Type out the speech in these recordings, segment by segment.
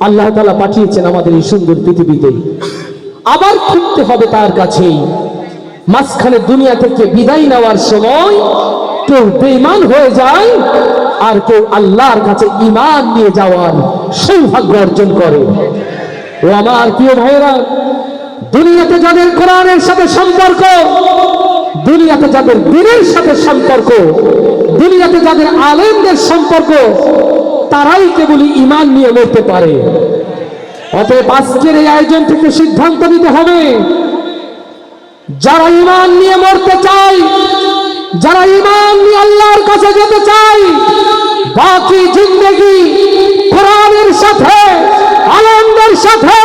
আল্লাহ তালা পাঠিয়েছেন আমাদের এই সুন্দর পৃথিবীতে। আবার ফিরতে হবে তার কাছেই। মাঝখানে দুনিয়া থেকে বিদায় নেওয়ার সময় কেউ বেঈমান হয়ে যায় আর কেউ আল্লাহর কাছে ইমান নিয়ে যাওয়ার সৌভাগ্য অর্জন করে। ও আমার প্রিয় ভাইয়েরা, দুনিয়াতে যাদের কোরআনের সাথে সম্পর্ক, দুনিয়াতে যাদের দিনের সাথে সম্পর্ক, দুনিয়াতে যাদের আলেমদের সম্পর্ক তারাই কেবলই ইমান নিয়ে মরতে পারে। অতএব আজকের এই আয়োজন থেকে সিদ্ধান্ত নিতে হবে, যারা ইমান নিয়ে মরতে চায়, যারা ইমান নিয়ে আল্লাহর কাছে যেতে চায়, বাকি জিন্দগি কোরআনের সাথে আনন্দের সাথে,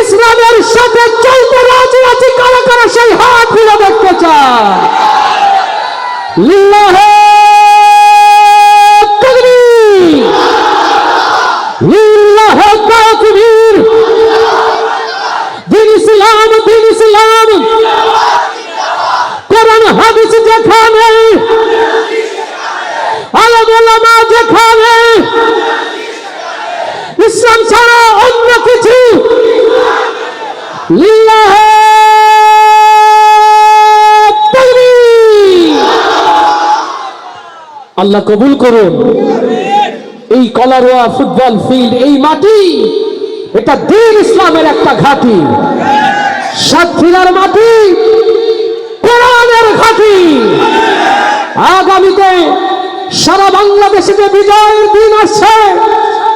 ইসলামের সাথে চলতে রাজি রাজি কারা কারা সেই হাত ফিরে দেখতে চায়? লিল্লাহে ইসলাম ছাড়া অন্য কিছু আল্লাহ কবুল করুন। এই কলারোয়া ফুটবল ফিল্ড, এই মাটি, এটা দিন ইসলামের একটা ঘাঁটি। সাতক্ষীরার মাটি, কোরআনের ঘাঁটি। আগামীতে সারা বাংলাদেশে যে বিজয়ের দিন আসছে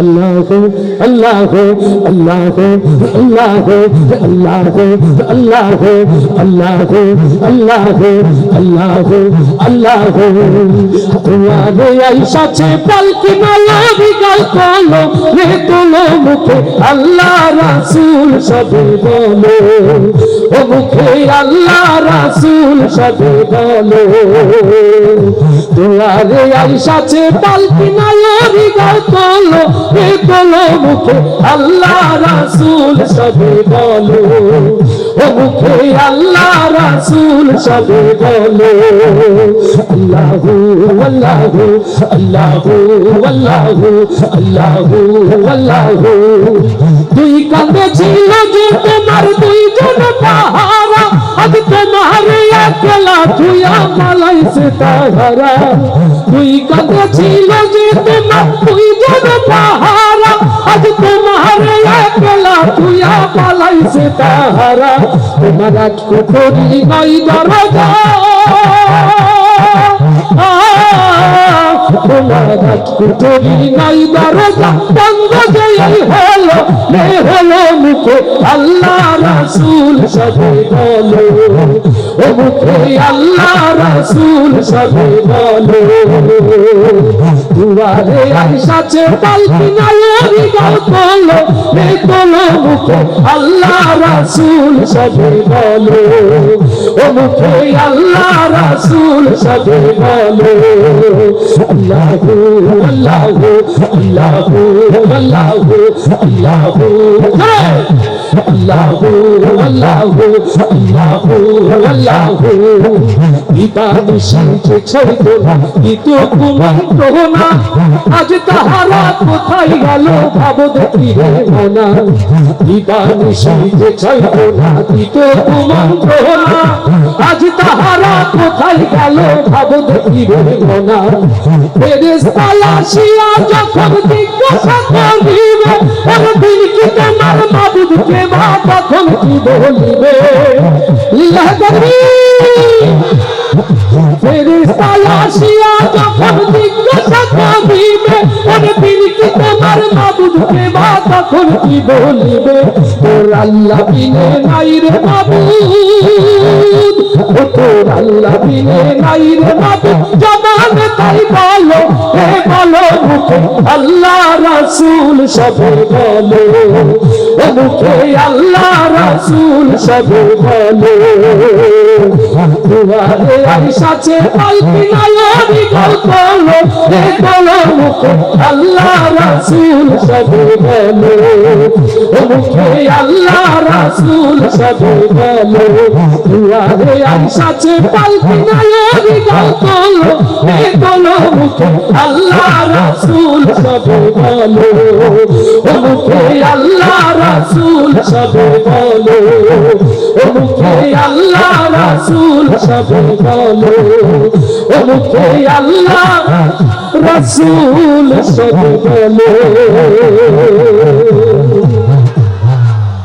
আল্লাহ আল্লাহ আল্লাহ আল্লাহ আল্লাহ আল্লাহ আল্লাহ আল্লাহ আল্লাহ তোমারে আইসাছে পালকি মালা বিগাল কলো, রে তোলো মুখে আল্লাহ রাসূল সবে বলো। ও মুখে আল্লাহ রাসূল সবে বলো। তোমারে আইসাছে পালকি মালা বিগাল কলো রে তোলো মুখে আল্লাহ রাসূল সবে বলো। ও মুখে আল্লাহ রাসূল সবে বলো। আল্লাহু আল্লাহু আল্লাহু আল্লাহু আল্লাহু আল্লাহু। দুই কাঁধে ছিল যে তোমার দুইজন পাহারা আজ তাহারা দুই কাঁধে ছিল যে তোমার দুইজন পাহারা আজ তোমার একলা তুয়া মালাইছে তাহারা। আজ কুঠরি নাই দরজা বন্ধ যেই হলো নে হলো মুখে আল্লাহ রাসূল সবে বলো। ও মুখে আল্লাহ রাসূল সবে বলো। দুয়ারে আইসাছে পালকি নায়েরি গাও তোলো নে তোলো মুখে আল্লাহ রাসূল সবে বলো। ও মুখে আল্লাহ রাসূল সবে বলো। আল্লাহু আল্লাহু আল্লাহু আল্লাহু আল্লাহু। আল্লাহু আল্লাহু আল্লাহু আল্লাহু ইবাদ সাথে ছড়িত না ইতো কুমন্ত্র আজ তাহারা কোথায় গেল ভাব দেখি মনা ইবাদ সাথে ছড়িত না ইতো কুমন্ত্র আজ তাহারা কোথায় গেল ভাব দেখি মনা ফেরেশতায় আসিয়া যখন জিজ্ঞাসা করিবে একদিন কি তোমার মাবুদকে মা তখন কি বলিবে? কি আল্লাহ বিনে তোর আল্লাহ আল্লাহ সবে মুখে আল্লাহ রাসূল সবে বলো। দুয়ারে আইসাছে পালকি নায়রি গল্পলো হে বলো মুখে আল্লাহ রাসূল সবে বলো। মুখে আল্লাহ রাসূল সবে বলো। দুয়ারে আইসাছে গল্পলো হে বলো মুখে আল্লাহ রাসূল সবে বলো। ও মুখে আল্লাহ রাসূল সবে বলো। ও মুখে আল্লাহ রাসূল সবে বলো। ও মুখে আল্লাহ রাসূল সবে বলো।